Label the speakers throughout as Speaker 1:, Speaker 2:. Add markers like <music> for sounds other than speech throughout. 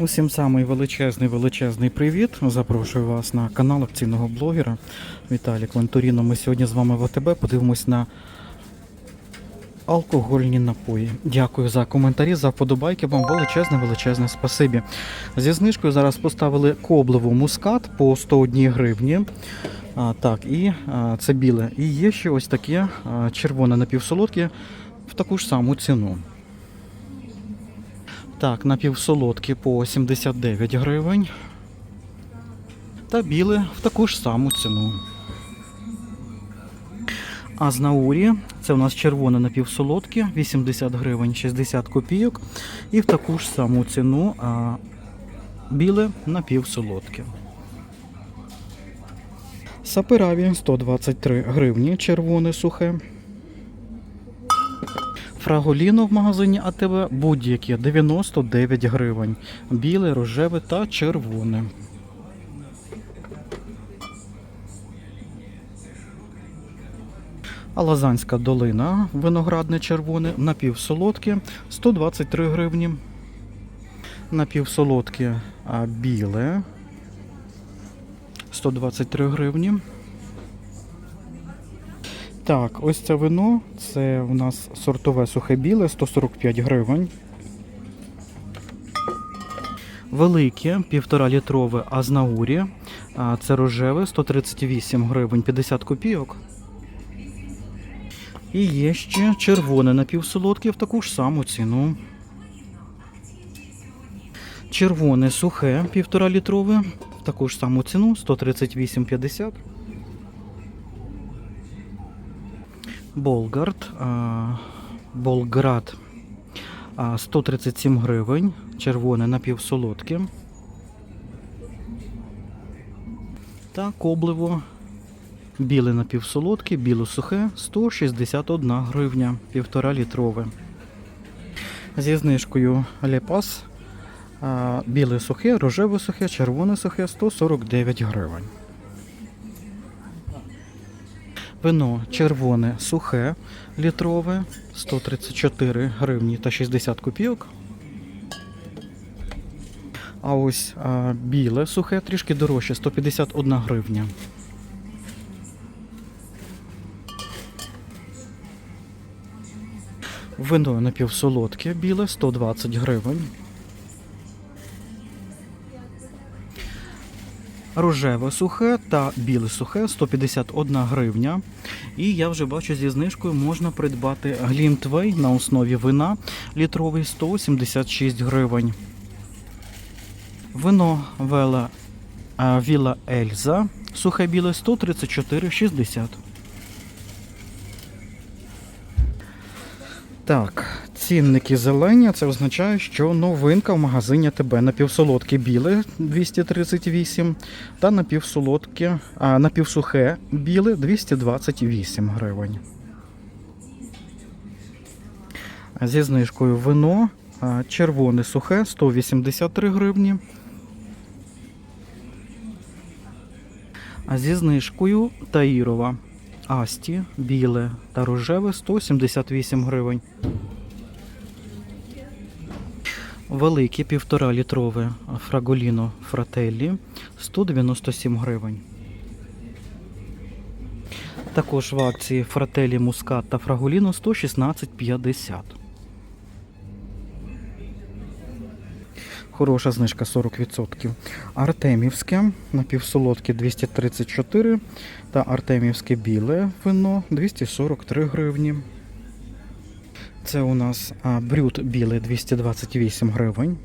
Speaker 1: Усім самий величезний величезний привіт. Запрошую вас на канал акційного блогера Віталік Вантуріно. Ми сьогодні з вами в АТБ подивимось на алкогольні напої. Дякую за коментарі, за вподобайки. Вам величезне, величезне спасибі. Зі знижкою зараз поставили коблеву мускат по 101 гривні. А, так, і а, це біле. І є ще ось таке а, червоне напівсолодке в таку ж саму ціну. Так, напівсолодкі по 79 гривень. Та біле в таку ж саму ціну. А з наурі це у нас червоне напівсолодке, 80 гривень 60 копійок. І в таку ж саму ціну а, біле напівсолодке. Сапераві 123 гривні, червоне сухе. Фраголіно в магазині АТБ будь-яке 99 гривень. Біле, рожеве та червоне. А Лазанська долина, виноградне червоне, напівсолодке 123 гривні. Напівсолодке біле 123 гривні. Так, ось це вино. Це у нас сортове сухе біле, 145 гривень. Велике, півтора літрове Азнаурі. Це рожеве, 138 гривень 50 копійок. І є ще червоне напівсолодке в таку ж саму ціну. Червоне сухе, півтора літрове, в таку ж саму ціну 138,50. Болгард, Болград 137 гривень, червоне напівсолодке. Та коблево біле напівсолодке, біло-сухе 161 гривня, півтора літрове. Зі знижкою Лепас біле сухе, рожеве сухе, червоне сухе 149 гривень. Вино червоне сухе літрове 134 гривні та 60 копійок. А ось а, біле сухе трішки дорожче 151 гривня. Вино напівсолодке біле 120 гривень. Рожеве сухе та біле сухе 151 гривня. І я вже бачу зі знижкою можна придбати глімтвей на основі вина літровий 176 гривень. Вино Вела Віла Ельза сухе біле 134,60. Так, цінники зелені, це означає, що новинка в магазині ТБ напівсолодке біле 238 та напівсолодке, а напівсухе біле 228 гривень. Зі знижкою вино червоне сухе 183 гривні. А зі знижкою Таїрова Асті біле та рожеве 178 гривень. Велике півтора літрове фраголіно фрателлі 197 гривень. Також в акції фрателі мускат та фраголіно 116,50. Хороша знижка 40%. Артемівське напівсолодке 234 та Артемівське біле вино 243 гривні. Це у нас а, брют біле 228 гривень.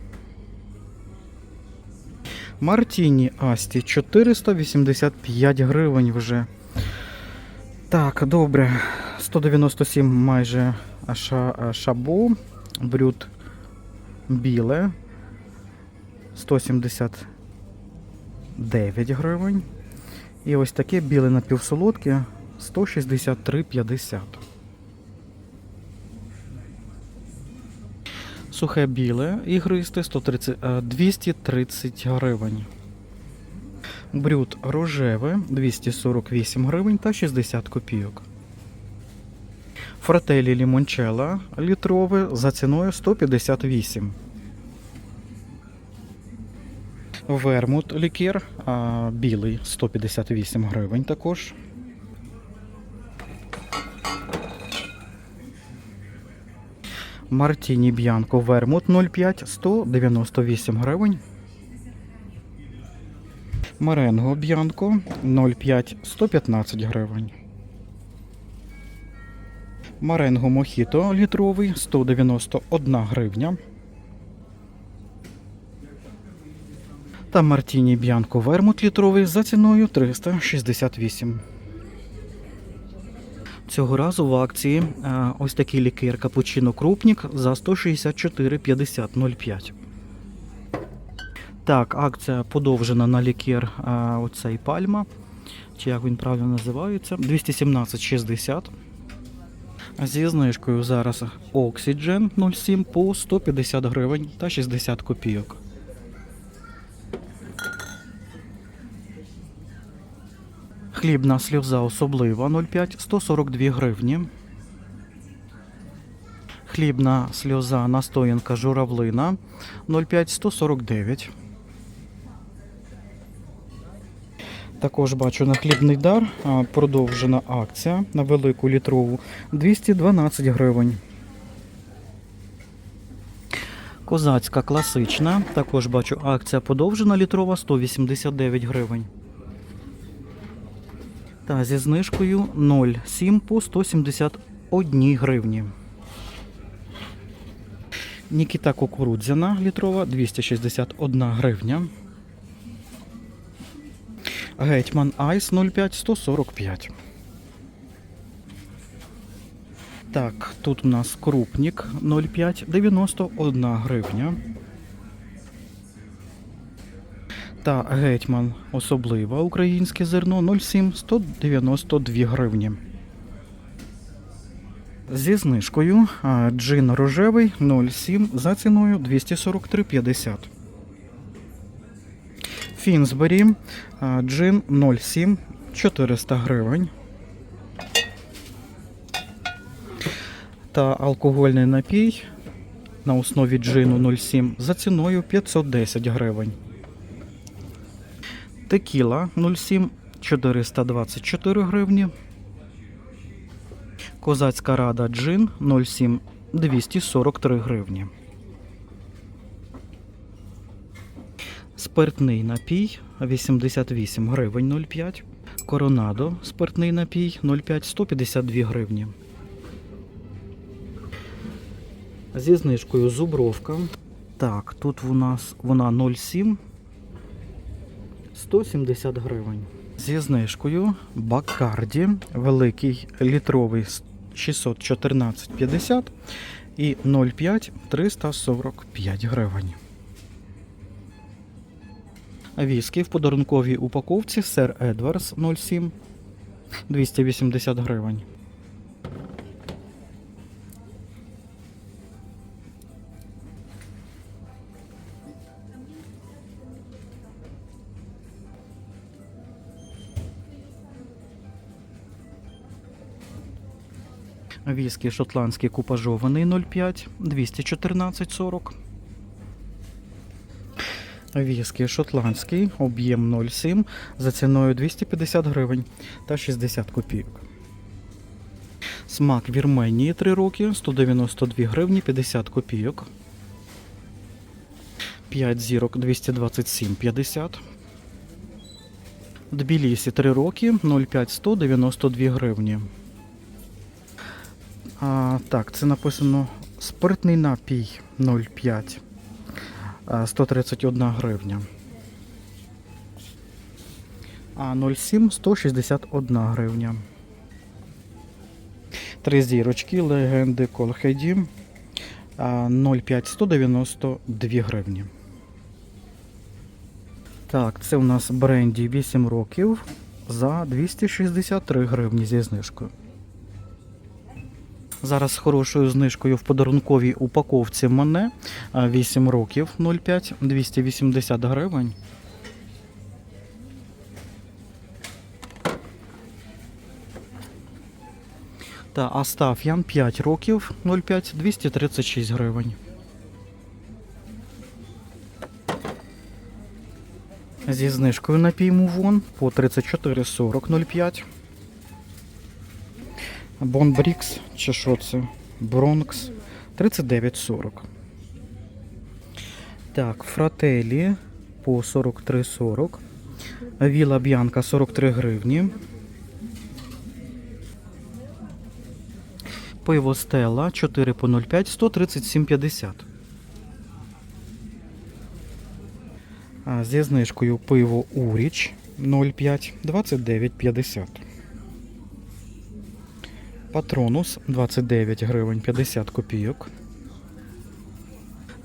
Speaker 1: Мартіні Асті 485 гривень вже. Так, добре. 197 майже ша, шабу. Брют біле. 179 гривень. І ось таке біле напівсолодке 163,50. Сухе біле ігристе 130, е, 230 гривень. Брют рожеве 248 гривень та 60 копійок. Фрателі лімончелла літрове за ціною 158. Вермут лікер, а, білий 158 гривень також. Мартіні Б'янко Вермут 05 198 гривень. Маренго Б'янко 05 115 гривень. Маренго Мохіто літровий 191 гривня. Та Мартіні Б'янко Вермут літровий за ціною 368. Цього разу в акції е, ось такий лікер капучино крупнік за 164,50 05. Так, акція подовжена на лікер е, оцей пальма. Чи як він правильно називається? 217,60. Зі знижкою зараз Oxygen 07 по 150 гривень та 60 копійок. Хлібна сльоза особлива 0,5 142 гривні. Хлібна сльоза настоянка журавлина 0,5 149. Також бачу на хлібний дар продовжена акція на велику літрову 212 гривень. Козацька класична. Також бачу акція подовжена літрова 189 гривень. Та зі знижкою 0,7 по 171 гривні. Нікіта кукурудзяна літрова 261 гривня. Гетьман Айс 05 145. Так, тут у нас крупник 0,5 91 гривня. Та гетьман особливе українське зерно 0,7 192 гривні. Зі знижкою джин рожевий 0,7 за ціною 243,50. Фінсбері джин 0,7 400 гривень. Та алкогольний напій на основі джину 0,7 за ціною 510 гривень. Текіла 0,7 424 гривні. Козацька рада джин 0,7 243 гривні. Спиртний напій 88 гривень 0,5. Коронадо спиртний напій 0,5 152 гривні. Зі знижкою зубровка. Так, тут у нас вона 0,7 170 гривень. Зі знижкою Бакарді великий літровий 614,50 і 0,5 345 гривень. Віскі в подарунковій упаковці Сер Едвардс 07 280 гривень. Віскі шотландський купажований 0,5 214,40. Віскі шотландський, об'єм 0,7 за ціною 250 гривень та 60 копійок. Смак Вірменії 3 роки 192 гривні 50 копійок. 5 зірок 227,50. Тбілісі 3 роки 0,5 192 гривні. А, так, це написано спиртний напій 0,5. 131 гривня. А 0,7 161 гривня. Три зірочки легенди Колхеді 0,5 192 гривні. Так, це у нас бренді 8 років за 263 гривні зі знижкою. Зараз з хорошою знижкою в подарунковій упаковці Моне 8 років 0,5 280 гривень. Та Астаф'ян 5 років 0,5 236 гривень. Зі знижкою напій Мувон по 34,40 0,5. Бонбрікс, чи що це? Бронкс 39,40. Так, фрателі по 43,40. Віла Б'янка 43 гривні. Пиво Стела 4 по 0,5 137,50. А зі знижкою пиво Уріч 0,5 29,50. Патронус 29 гривень 50 копійок.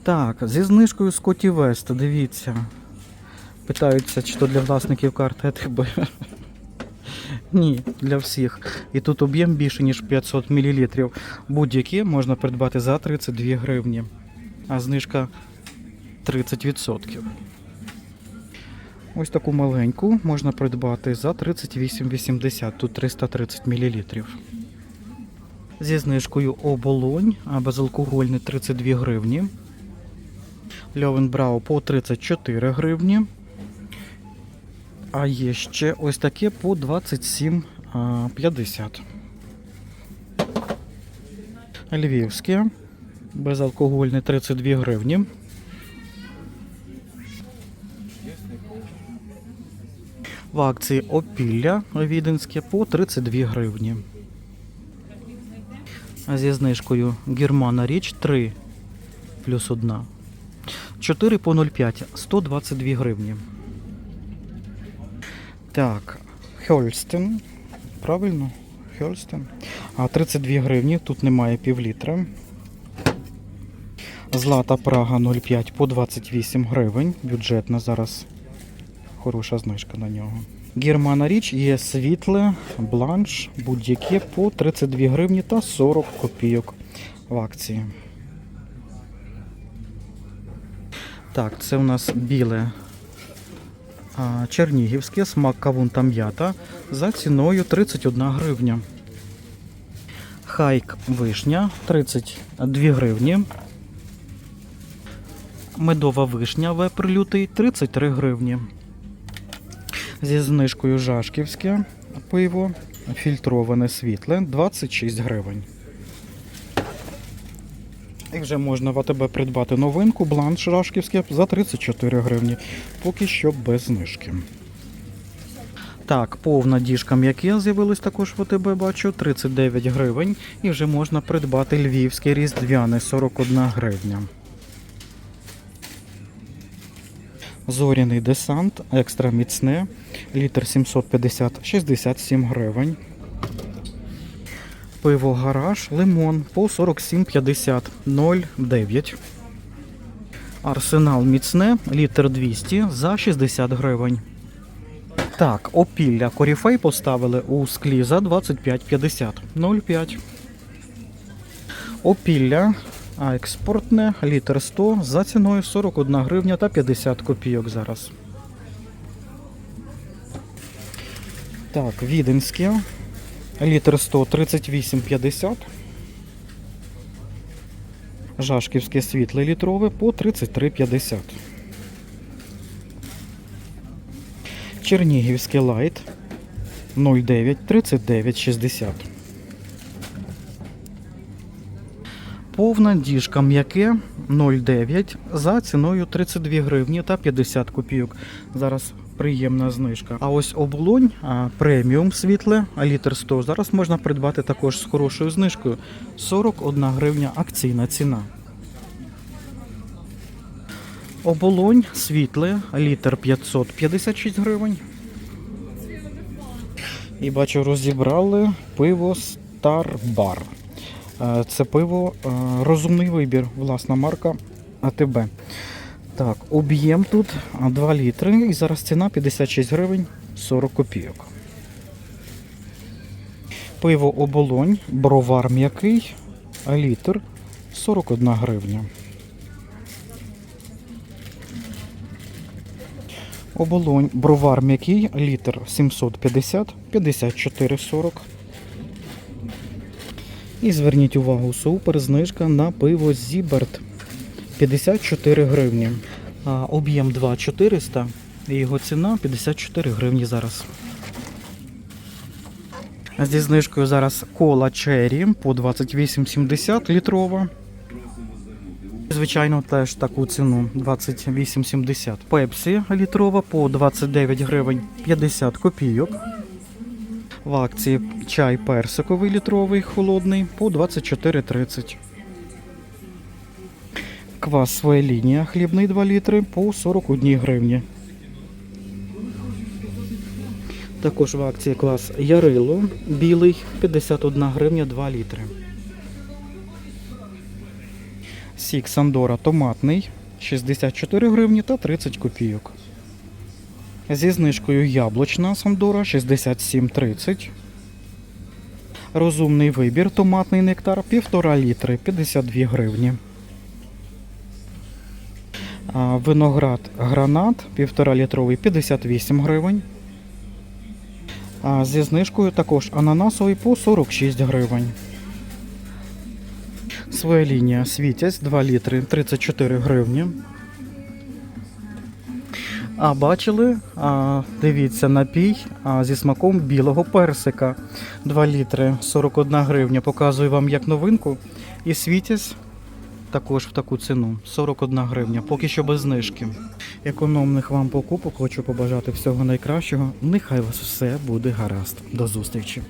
Speaker 1: Так, зі знижкою Скотті Вест, дивіться. Питаються, чи то для власників карт ЕТБ. <laughs> Ні, для всіх. І тут об'єм більше, ніж 500 мл. Будь-які можна придбати за 32 гривні. А знижка 30%. Ось таку маленьку можна придбати за 38,80, тут 330 мл. Зі знижкою оболонь, безалкогольний 32 гривні. Льовенбрау по 34 гривні. А є ще ось таке по 27,50. Львівське. Безалкогольне 32 гривні. В акції опілля віденське по 32 гривні. Зі знижкою Германа річ 3 плюс 1. 4 по 0,5 122 гривні. Так, Хольстен. Правильно? Хольстен. А 32 гривні, тут немає півлітра. Злата Прага 0,5 по 28 гривень. Бюджетна зараз хороша знижка на нього. Германа річ є світле, бланш, будь-яке по 32 гривні та 40 копійок в акції. Так, це у нас біле чернігівське, смак кавун та м'ята за ціною 31 гривня. Хайк вишня 32 гривні. Медова вишня веприлютий 33 гривні. Зі знижкою Жашківське пиво, фільтроване світле 26 гривень. І вже можна в АТБ придбати новинку, бланш Жашківське за 34 гривні. Поки що без знижки. Так, повна діжка м'яке з'явилось також в АТБ, бачу, 39 гривень. І вже можна придбати львівське різдвяне 41 гривня. Зоряний десант, екстра міцне, літр 750 67 гривень. Пиво гараж, лимон по 47,50 0,9. Арсенал міцне, літр 200 за 60 гривень. Так, опілля коріфей поставили у склі за 25,50 0,5. Опілля а експортне літр 100 за ціною 41 гривня та 50 копійок зараз. Так, віденське. Літр 100 38,50. Жашківське світле літрове по 33,50. Чернігівське лайт 0,9 39,60. Повна діжка м'яке 0,9 за ціною 32 гривні та 50 копійок. Зараз приємна знижка. А ось оболонь а, преміум світле, а літр 100 зараз можна придбати також з хорошою знижкою 41 гривня акційна ціна. Оболонь світле, літр 556 гривень. І бачу, розібрали пиво Starbar. Е, Це пиво е, розумний вибір, власна марка АТБ. Так, об'єм тут 2 літри і зараз ціна 56 гривень 40 копійок. Пиво оболонь, бровар м'який, літр 41 гривня. Оболонь, бровар м'який, літр 750, 54,40. І зверніть увагу, супер знижка на пиво Зіберт 54 гривні. Об'єм 2400 І його ціна 54 гривні зараз. Зі знижкою зараз кола Черрі по 28,70 літрова. Звичайно, теж таку ціну 28,70. Пепсі літрова по 29 гривень 50 копійок. В акції чай персиковий літровий холодний по 24,30. Квас своя лінія хлібний 2 літри по 41 гривні. Також в акції клас Ярило білий 51 гривня 2 літри. Сік Сандора томатний 64 гривні та 30 копійок. Зі знижкою яблучна Сандора 67,30. Розумний вибір томатний нектар 1,5 літри 52 гривні. Виноград гранат 1,5 літровий 58 гривень. Зі знижкою також ананасовий по 46 гривень. Своя лінія світязь 2 літри 34 гривні. А бачили, а, дивіться, напій а, зі смаком білого персика. 2 літри 41 гривня. Показую вам як новинку. І світязь також в таку ціну 41 гривня, поки що без знижки. Економних вам покупок хочу побажати всього найкращого. Нехай вас все буде гаразд. До зустрічі!